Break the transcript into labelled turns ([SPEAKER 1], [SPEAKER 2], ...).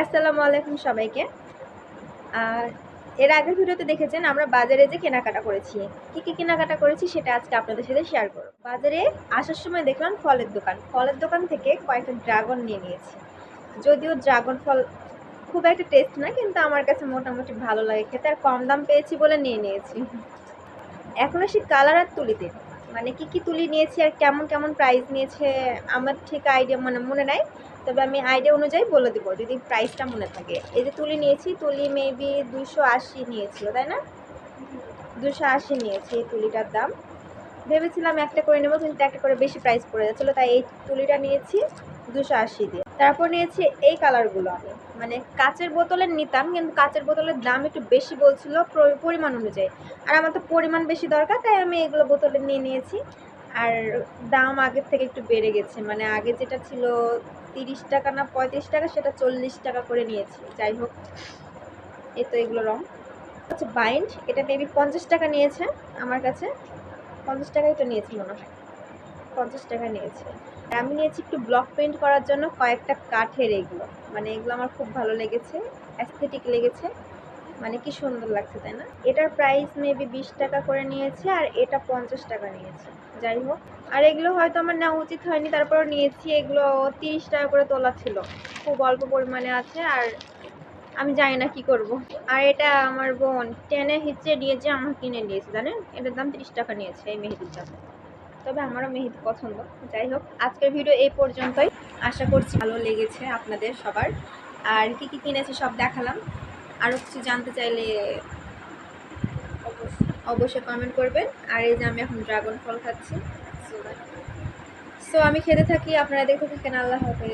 [SPEAKER 1] আসসালামু আলাইকুম সবাইকে। এর আগের ভিডিওতে দেখেছেন আমরা বাজারে যে কেনাকাটা করেছি। কি কি কেনাকাটা করেছি সেটা আজকে আপনাদের সাথে শেয়ার করব। বাজারে আসার সময় দেখলাম ফলের দোকান। ফলের দোকান থেকে কয়েকটা ড্রাগন নিয়ে নিয়েছি। যদিও ড্রাগন ফল খুব একটা টেস্ট না, কিন্তু আমার কাছে মোটামুটি ভালো লাগে। খেতে আর কম দাম পেয়েছি বলে নিয়ে নিয়েছি। এখন আসি কালার আর তুলিতে। মানে কি কি তুলি নিয়েছি আর কেমন কেমন প্রাইস নিয়েছে, আমার ঠিক আইডিয়া মানে মনে নাই। তবে আমি আইডিয়া অনুযায়ী বলে দেবো, যদি প্রাইসটা মনে থাকে। এই যে তুলি নিয়েছি, তুলি মেবি দুশো আশি নিয়েছিল, তাই না? দুশো আশি নিয়েছি এই তুলিটার দাম। ভেবেছিলাম একটা করে নেব, কিন্তু একটা করে বেশি প্রাইস পড়ে যাচ্ছিল, তাই এই তুলিটা নিয়েছি দুশো আশি দিয়ে। তারপর নিয়েছি এই কালারগুলো আমি। মানে কাচের বোতলের নিতাম, কিন্তু কাচের বোতলের দাম একটু বেশি বলছিল পরিমাণ অনুযায়ী। আর আমার তো পরিমাণ বেশি দরকার, তাই আমি এগুলো বোতলে নিয়ে নিয়েছি। আর দাম আগের থেকে একটু বেড়ে গেছে। মানে আগে যেটা ছিল তিরিশ টাকা না পঁয়ত্রিশ টাকা, সেটা চল্লিশ টাকা করে নিয়েছি। যাই হোক, এই তো এগুলো রং। আচ্ছা বাইন্ড এটা মেবি পঞ্চাশ টাকা নিয়েছে আমার কাছে। পঞ্চাশ টাকাই তো নিয়েছি মনে হয়। পঞ্চাশ টাকা নিয়েছে। আমি নিয়েছি একটু ব্লক প্রিন্ট করার জন্য কয়েকটা কাঠের এগুলো। মানে এগুলো আমার খুব ভালো লেগেছে অ্যাস্থেটিক লেগেছে। মানে কি সুন্দর লাগছে, তাই না? এটার প্রাইস মেবি বিশ টাকা করে নিয়েছে আর এটা পঞ্চাশ টাকা নিয়েছে। যাই হোক। আর এগুলো হয়তো আমার নেওয়া উচিত হয়নি, তারপরেও নিয়েছি। এগুলো তিরিশ টাকা করে তোলা ছিল। খুব অল্প পরিমাণে আছে আর আমি জানি না কি করব। আর এটা আমার বোন, টেনে হিচড়ে দিয়েছে আমার কিনে দিয়েছে জানেন? এটার দাম তিরিশ টাকা নিয়েছে এই মেহেদির দাম। তবে আমারও মেহেদি পছন্দ। যাই হোক আজকের ভিডিও এই পর্যন্তই। আশা করছি ভালো লেগেছে আপনাদের সবার। আর কি কি কিনেছি সব দেখালাম। আরও কিছু জানতে চাইলে অবশ্যই কমেন্ট করবেন। আর এই যে আমি এখন ড্রাগন ফল খাচ্ছি। সো আমি খেতে থাকি, আপনারা দেখতে থাকেন, আল্লাহ হাফেজ।